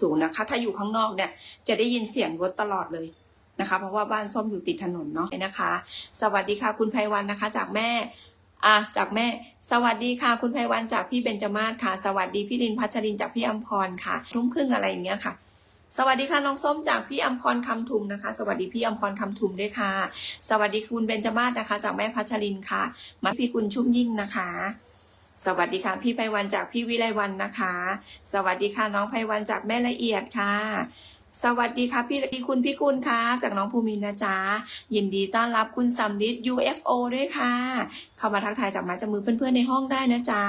สูงนะคะ ถ้าอยู่ข้างนอกเนี่ยจะได้ยินเสียงรถตลอดเลยนะคะ เพราะว่าบ้านส้มอยู่ติดถนนเนาะนะคะ สวัสดีค่ะคุณไพวันนะคะ จากแม่อะจากแม่ สวัสดีค่ะ คุณไพวันจากพี่เบญจมาศค่ะ สวัสดีพี่ลินพัชรินจากพี่อัมพรค่ะ ทุ่มครึ่งอะไรอย่างเงี้ยค่ะสวัสดีค่ะน้องส้มจากพี่อัมพรคำทุมนะคะ สวัสดีพี่อัมพรคำทุมด้วยค่ะ สวัสดีคุณเบญจมาศนะคะ จากแม่พัชรินค่ะ มาพี่กุลชุ่มยิ่งนะคะ สวัสดีค่ะ พี่ไพวันจากพี่วิไลวันนะคะ สวัสดีค่ะน้องไพวันจากแม่ละเอียดค่ะสวัสดีค่ะพี่ละคุณพี่กุลค่ะจากน้องภูมินนะจ๊ะ ยินดีต้อนรับคุณสัมฤทธิ์ UFO ด้วยค่ะ เข้ามาทักทายจากไม้จากมือเพื่อนๆในห้องได้นะจ๊ะ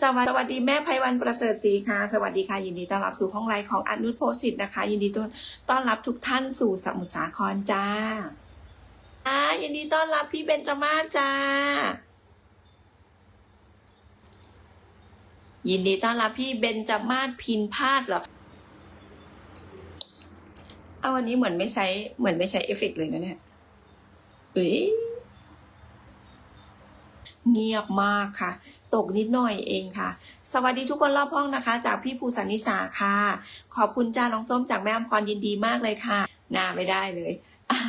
สวัสสวัสดีแม่ไพวันประเสริฐศรีค่ะ สวัสดีค่ะ ยินดีต้อนรับสู่ห้องไลฟ์ของอนุชโพสิตนะคะ ยินดีต้อนรับทุกท่านสู่สมุทรสาครจ้าอ่ายินดีต้อนรับพี่เบญจมาศจ้า ยินดีต้อนรับพี่เบนจมาศพินพาดเหรอเอาวันนี้เหมือนไม่ใช้เหมือนไม่ใช้เอฟเฟกต์เลยนะเนี่ยเอ้ยเงียบมากค่ะ ตกนิดหน่อยเองค่ะ สวัสดีทุกคนรอบห้องนะคะ จากพี่ภูสันนิสาค่ะ ขอบคุณจ้าน้องส้มจากแม่อมพรยินดีมากเลยค่ะ หน้าไม่ได้เลยอ่า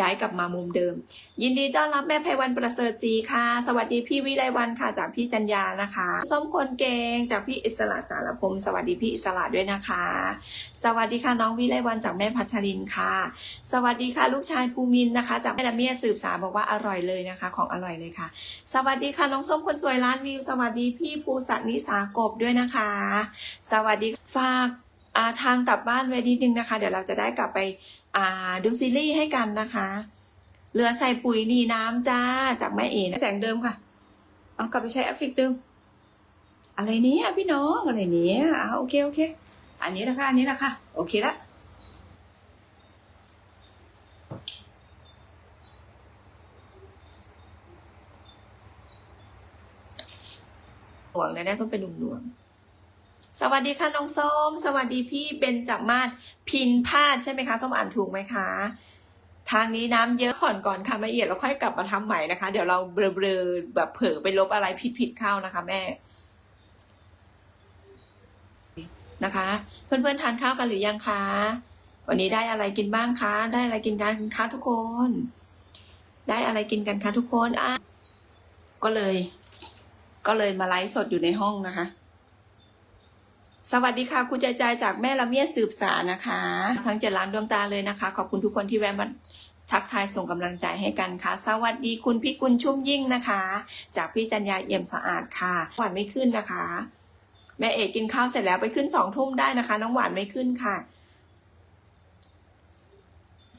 ย้ายกลับมามุมเดิม ยินดีต้อนรับแม่ไพวันประเสริฐศรีค่ะ สวัสดีพี่วิไลวันค่ะ จากพี่จัญญานะคะส้มคนเกงจากพี่อิสระสารพงศ์สวัสดีพี่อิสระด้วยนะคะ สวัสดีค่ะน้องวิไลวันจากแม่พัชรินค่ะ สวัสดีค่ะลูกชายภูมินนะคะ จากแม่ละเมียสืบสาบอกว่าอร่อยเลยนะคะ ของอร่อยเลยค่ะ สวัสดีค่ะน้องส้มคนสวยร้านวิว สวัสดีพี่ภูสันนิสากบด้วยนะคะ สวัสดีฝากาทางกลับบ้านไว้นิดนึงนะคะ เดี๋ยวเราจะได้กลับไป ดูซีรีส์ให้กันนะคะเรือใส่ปุ๋ยนีน้ำจ้า จากแม่เอ๋นแสงเดิมค่ะ เอากลับไปใช้แอฟฟิกเดิม อะไรเนี้ยพี่น้องอะไรเนี้ยอ่าโอเค โอเค อันนี้นะคะ อันนี้นะคะ โอเคละหน่วงนะได้ส้มเป็นหนุ่มหน่วง สวัสดีค่ะน้องส้ม สวัสดีพี่เบนจับมาศพินพาดใช่ไหมคะส้มอ่านถูกไหมคะ ทางนี้น้ำเยอะผ่อนก่อนค่ะละเอียดแล้วค่อยกลับมาทำใหม่นะคะ เดี๋ยวเราเบลอๆแบบเผลอไปลบอะไรผิดๆเข้านะคะแม่นะคะ เพื่อนๆทานข้าวกันหรือยังคะวันนี้ได้อะไรกินบ้างคะ ได้อะไรกินกันคะทุกคน ได้อะไรกินกันคะทุกคนอะก็เลย ก็เลยมาไลฟ์สดอยู่ในห้องนะคะ สวัสดีค่ะ คุณใจใจจากแม่ละเมียดสืบสารนะคะ ทั้งเจ็ดล้านดวงตาเลยนะคะ ขอบคุณทุกคนที่แวะมาทักทายส่งกำลังใจให้กันค่ะ สวัสดีคุณพี่กุลชุ่มยิ่งนะคะ จากพี่จัญญาเอี่ยมสะอาดค่ะ หวานไม่ขึ้นนะคะ แม่เอกกินข้าวเสร็จแล้วไปขึ้นสองทุ่มได้นะคะ น้องหวานไม่ขึ้นค่ะ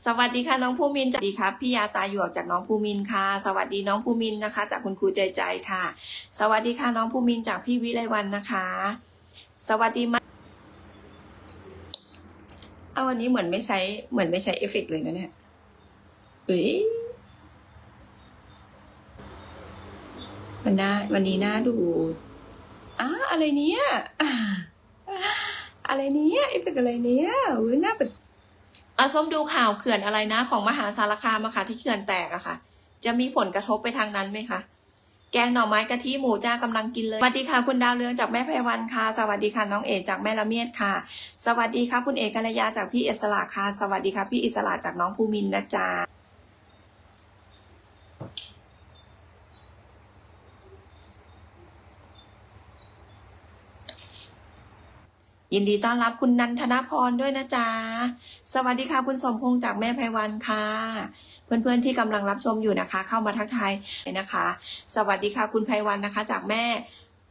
สวัสดีค่ะน้องภูมินสวัสดีครับพี่ยาตาหยวกจากน้องภูมินค่ะ สวัสดีน้องภูมินนะคะ จากคุณครูใจใจค่ะ สวัสดีค่ะน้องภูมินจากพี่วิไลวันนะคะ สวัสดีมาเอาวันนี้เหมือนไม่ใช้เหมือนไม่ใช้เอฟเฟกเลยนะเนี่ยเอ้ยวันน้าวันนี้น่าดูอ้าอะไรเนี้ยอะไรเนี้ยเอฟเฟกอะไรเนี้ยอุ้ยน่าเป็นอาส้มดูข่าวเขื่อนอะไรนะ ของมหาสารคามอะค่ะที่เขื่อนแตกอะค่ะ จะมีผลกระทบไปทางนั้นไหมคะ แกงหน่อไม้กะทิหมูจ้ากำลังกินเลยสวัสดีค่ะคุณดาวเรืองจากแม่ไพวันค่ะ สวัสดีค่ะน้องเอกจากแม่ละเมียดค่ะ สวัสดีค่ะคุณเอกกัลยาจากพี่อิสระค่ะ สวัสดีค่ะพี่อิสระจากน้องภูมินนะจ๊ะยินดีต้อนรับคุณนันทนาพรด้วยนะจ๊ะ สวัสดีค่ะคุณสมพงษ์จากแม่ไพวันค่ะ เพื่อนๆที่กำลังรับชมอยู่นะคะ เข้ามาทักทายนะคะ สวัสดีค่ะคุณไพวันนะคะ จากแม่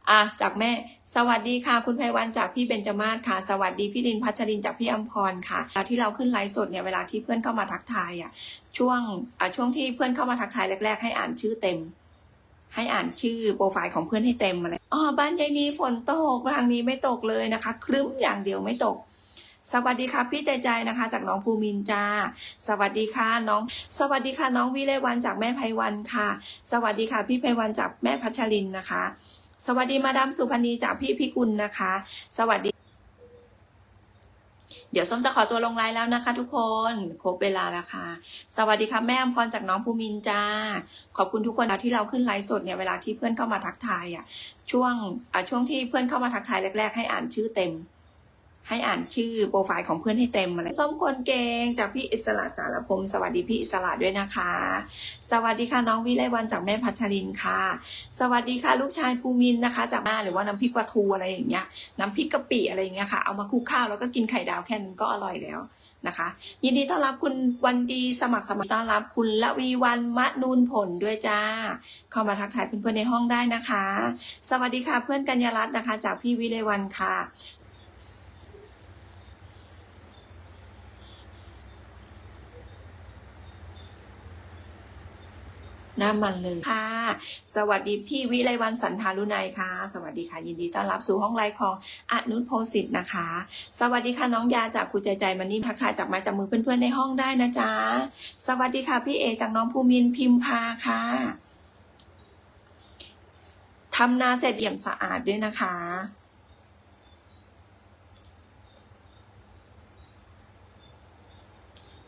อะจากแม่ สวัสดีค่ะ คุณไพวันจากพี่เบญจมาศค่ะ สวัสดีพี่ลินพัชรินจากพี่อัมพรค่ะเวลาที่เราขึ้นไลฟ์สดเนี่ยเวลาที่เพื่อนเข้ามาทักทายอะช่วงอะช่วงที่เพื่อนเข้ามาทักทายแรก ๆ ให้อ่านชื่อเต็ม ให้อ่านชื่อโปรไฟล์ของเพื่อนให้เต็มอะไรอ๋อบ้านยายนี้ฝนตกทางนี้ไม่ตกเลยนะคะ ครึ้มอย่างเดียวไม่ตก สวัสดีค่ะพี่ใจใจนะคะ จากน้องภูมินจ้า สวัสดีค่ะน้อง สวัสดีค่ะน้องวิเลวันจากแม่ไพวันค่ะ สวัสดีค่ะพี่ไพวันจากแม่พัชรินนะคะ สวัสดีมาดามสุพนีจากพี่พิกุลนะคะ สวัสดีเดี๋ยวส้มจะขอตัวลงไลน์แล้วนะคะทุกคน ครบเวลาแล้วค่ะ สวัสดีค่ะแม่อมพรจากน้องภูมินจ้า ขอบคุณทุกคนที่เราขึ้นไลฟ์สดเนี่ยเวลาที่เพื่อนเข้ามาทักทายอะช่วงอะช่วงที่เพื่อนเข้ามาทักทายแรก ๆ ให้อ่านชื่อเต็ม ให้อ่านชื่อโปรไฟล์ของเพื่อนให้เต็มอะไรส้มคนเก่งจากพี่อิสระสารพงศ์สวัสดีพี่อิสระด้วยนะคะ สวัสดีค่ะน้องวิไลวันจากแม่พัชรินค่ะ สวัสดีค่ะลูกชายภูมินนะคะ จากบ้าหรือว่าน้ำพริกปลาทูอะไรอย่างเงี้ยน้ำพริกกะปิอะไรอย่างเงี้ยค่ะเอามาคลุกข้าวแล้วก็กินไข่ดาวแค่นั้นก็อร่อยแล้วนะคะ ยินดีต้อนรับคุณวันดีสมัครสมัครต้อนรับคุณละวีวันมะนูนผลด้วยจ้า เข้ามาทักทายเพื่อนๆในห้องได้นะคะ สวัสดีค่ะเพื่อนกัญญารัตน์นะคะ จากพี่วิไลวันค่ะ น้ำมันเลยค่ะ สวัสดีพี่วิไลวันสันทารุณัยค่ะ สวัสดีค่ะ ยินดีต้อนรับสู่ห้องไลฟ์ของอนุชโพสิทธ์นะคะ สวัสดีค่ะน้องยาจากครูใจใจมันนี่ทักทายจากไม้จากมือเพื่อนๆในห้องได้นะจ๊ะ สวัสดีค่ะพี่เอจากน้องภูมินพิมพาค่ะทำนาเสร็จเอี่ยมสะอาดด้วยนะคะ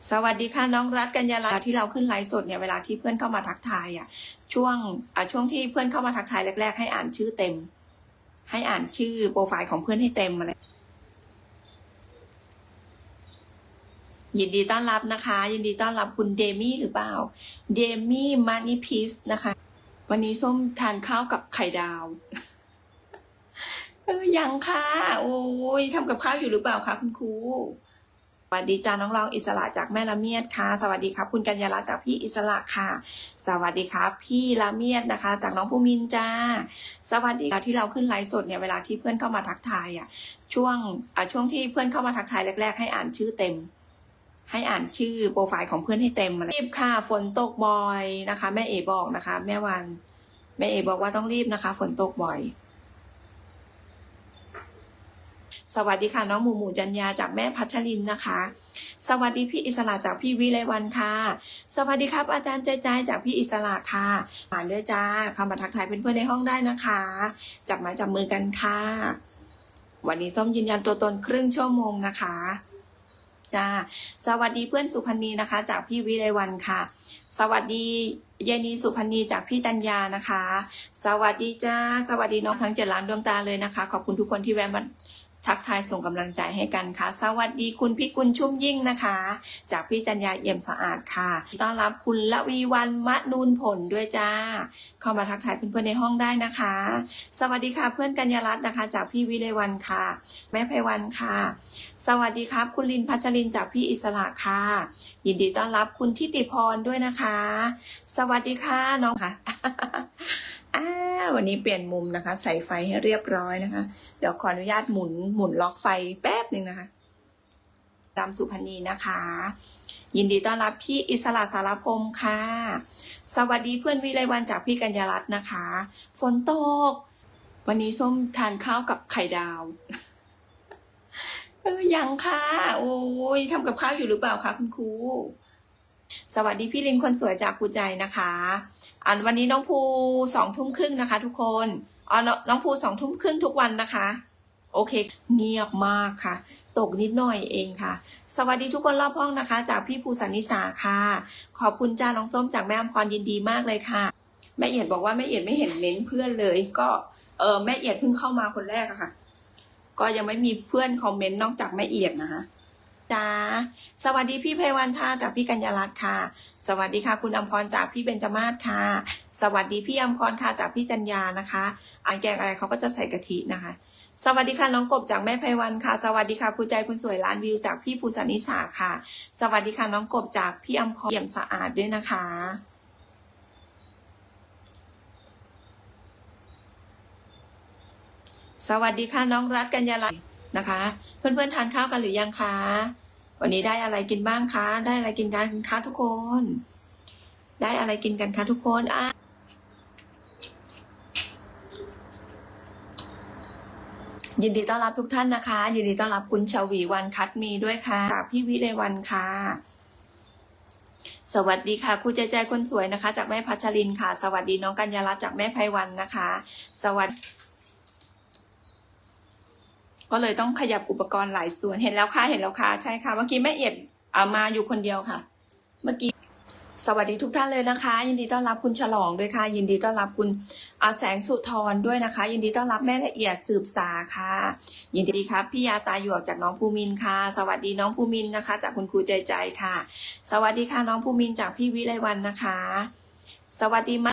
สวัสดีค่ะน้องรัฐกัญญาลาที่เราขึ้นไลฟ์สดเนี่ยเวลาที่เพื่อนเข้ามาทักทายอะช่วงอะช่วงที่เพื่อนเข้ามาทักทายแรก ๆ ให้อ่านชื่อเต็ม ให้อ่านชื่อโปรไฟล์ของเพื่อนให้เต็มอะไรยินดีต้อนรับนะคะ ยินดีต้อนรับคุณเดมี่หรือเปล่าเดมี่มานิพิสนะคะ วันนี้ส้มทานข้าวกับไข่ดาวเออยังค่ะ โอ้ยทำกับข้าวอยู่หรือเปล่าคะคุณครู วัสดีจ้าน้องรองอิสระจากแม่ละเมียดค่ะ สวัสดีครับ คุณกัญญาลัตน์จากพี่อิสระค่ะ สวัสดีครับ พี่ละเมียดนะคะ จากน้องภูมินจ้า สวัสดีค่ะที่เราขึ้นไลฟ์สดเนี่ยเวลาที่เพื่อนเข้ามาทักทายอะช่วงอะช่วงที่เพื่อนเข้ามาทักทายแรก ๆ ให้อ่านชื่อเต็ม ให้อ่านชื่อโปรไฟล์ของเพื่อนให้เต็มอะไรรีบค่ะฝนตกบ่อยนะคะ แม่เอบอกนะคะ แม่วัน แม่เอบอกว่าต้องรีบนะคะ ฝนตกบ่อย สวัสดีค่ะน้องหมูหมูจันยาจากแม่พัชรินนะคะ สวัสดีพี่อิสระจากพี่วิไลวันค่ะ สวัสดีครับ อาจารย์ใจใจจากพี่อิสระค่ะผ่านด้วยจ้าเข้ามาทักทายเพื่อนๆในห้องได้นะคะ จับม้จับมือกันค่ะ วันนี้ส้มยืนยันตัวตนครึ่งชั่วโมงนะคะจ้าสวัสดีเพื่อนสุพันธ์นีนะคะ จากพี่วิไลวันค่ะ สวัสดีเยนีสุพันธ์นีจากพี่ตัญญานะคะ สวัสดีจ้า สวัสดีน้องทั้งเจ็ดล้านดวงตาเลยนะคะ ขอบคุณทุกคนที่แวะมา ทักทายส่งกำลังใจให้กันค่ะ สวัสดีคุณพิกุลชุ่มยิ่งนะคะ จากพี่จัญญาเอี่ยมสะอาดค่ะ ต้อนรับคุณละวีวันมะนูนผลด้วยจ้า เข้ามาทักทายเพื่อนๆในห้องได้นะคะ สวัสดีค่ะเพื่อนกัญญารัตน์นะคะ จากพี่วิไลวันค่ะ แม่ไพวันค่ะ สวัสดีครับ คุณลินพัชรินจากพี่อิสระค่ะ ยินดีต้อนรับคุณทิติพรด้วยนะคะ สวัสดีค่ะน้องค่ะ อ่าวันนี้เปลี่ยนมุมนะคะ ใส่ไฟให้เรียบร้อยนะคะ เดี๋ยวขออนุญาตหมุนหมุนล็อกไฟแป๊บหนึ่งนะคะดำสุพรรณีนะคะ ยินดีต้อนรับพี่อิสระสารพงศ์ค่ะ สวัสดีเพื่อนวิไลวันจากพี่กัญญารัตน์นะคะ ฝนตก วันนี้ส้มทานข้าวกับไข่ดาวเออยังค่ะ โอ้ยทำกับข้าวอยู่หรือเปล่าคะคุณครูสวัสดีพี่ลินคนสวยจากครูใจนะคะ อันวันนี้น้องภูสองทุ่มครึ่งนะคะ ทุกคนอ๋อน้องภูสองทุ่มครึ่งทุกวันนะคะ โอเค เงียบมากค่ะ ตกนิดหน่อยเองค่ะ สวัสดีทุกคนรอบห้องนะคะ จากพี่ภูสันนิสาค่ะ ขอบคุณจ้าน้องส้มจากแม่อมพรยินดีมากเลยค่ะ แม่เอียดบอกว่าแม่เอียดไม่เห็นเม้นเพื่อนเลย ก็เออแม่เอียดเพิ่งเข้ามาคนแรกอะค่ะ ก็ยังไม่มีเพื่อนคอมเมนต์นอกจากแม่เอียดนะคะ จ้าสวัสดีพี่ไพวันท่าจากพี่กัญญารัตน์ค่ะ สวัสดีค่ะ คุณอมพรจากพี่เบญจมาศค่ะ สวัสดีพี่อมพรค่ะจากพี่จัญญานะคะอันแกงอะไรเขาก็จะใส่กะทินะคะ สวัสดีค่ะน้องกบจากแม่ไพวันค่ะ สวัสดีค่ะคุณใจคุณสวยล้านวิวจากพี่ภูสันนิสาค่ะ สวัสดีค่ะน้องกบจากพี่อมพรเอี่ยมสะอาดด้วยนะคะสวัสดีค่ะน้องรัฐกัญญาลัตน์ นะคะ เพื่อนๆทานข้าวกันหรือยังคะวันนี้ได้อะไรกินบ้างคะ ได้อะไรกินกันคะทุกคน ได้อะไรกินกันคะทุกคนอะยินดีต้อนรับทุกท่านนะคะ ยินดีต้อนรับคุณชวีวันคัดมีด้วยค่ะจากพี่วิเลวันค่ะ สวัสดีค่ะครูใจใจคนสวยนะคะ จากแม่พัชรินค่ะ สวัสดีน้องกัญญาลัตน์จากแม่ไพวันนะคะ สวัสดี ก็เลยต้องขยับอุปกรณ์หลายส่วนเห็นแล้วค่ะเห็นแล้วค่ะใช่ค่ะเมื่อกี้แม่เอียดเอามาอยู่คนเดียวค่ะ เมื่อกี้สวัสดีทุกท่านเลยนะคะ ยินดีต้อนรับคุณฉลองด้วยค่ะ ยินดีต้อนรับคุณอาแสงสุธรด้วยนะคะ ยินดีต้อนรับแม่ละเอียดสืบสาค่ะ ยินดีครับพี่ยาตาหยวกจากน้องภูมินค่ะ สวัสดีน้องภูมินนะคะ จากคุณครูใจใจค่ะ สวัสดีค่ะน้องภูมินจากพี่วิไลวันนะคะ สวัสดีมา